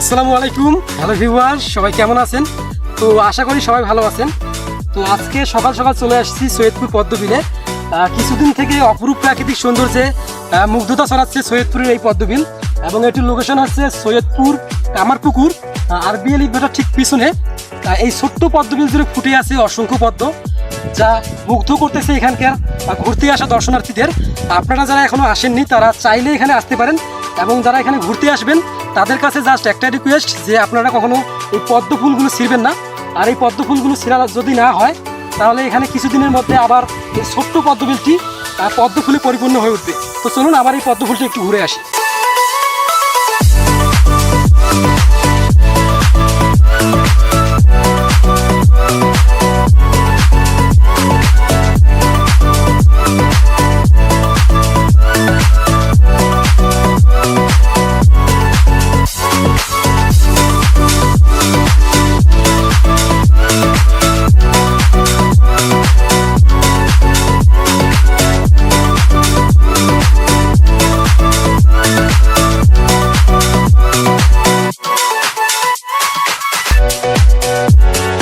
আসসালামু আলাইকুম। Hello viewer সবাই কেমন আছেন? তো আশা করি সবাই ভালো আছেন। তো আজকে সকাল সকাল চলে আসছি সৈয়দপুর পদ্মবিলে। কিছুদিন থেকে অপরূপ প্রাকৃতিক সৌন্দর্যে মুগ্ধতা ছড়াচ্ছে সৈয়দপুরের এই পদ্মবিল। এবং এটির লোকেশন হচ্ছে সৈয়দপুর কামারপুকুর আরবিএল ইটভাটার ঠিক পিছনে। এই ছোট্ট পদ্মবিল জুড়ে ফুটে আছে অসংখ্য পদ্ম, যা মুগ্ধ করতেছে এখানকার ঘুরতে আসা দর্শনার্থীদের। আপনারা যারা এখনও আসেননি, তারা চাইলে এখানে আসতে পারেন। এবং যারা এখানে ঘুরতে আসবেন তাদের কাছে জাস্ট একটাই রিকোয়েস্ট যে আপনারা কখনো এই পদ্ম ফুলগুলো ছিঁড়বেন না। আর এই পদ্ম ফুলগুলো ছিঁড়া যদি না হয়, তাহলে এখানে কিছুদিনের মধ্যে আবার এই ছোট্ট পদ্মফুলটি পদ্মফুলে পদ্ম ফুলে পরিপূর্ণ হয়ে উঠবে। তো চলুন আবার এই পদ্মফুলটি একটু ঘুরে আসি। Música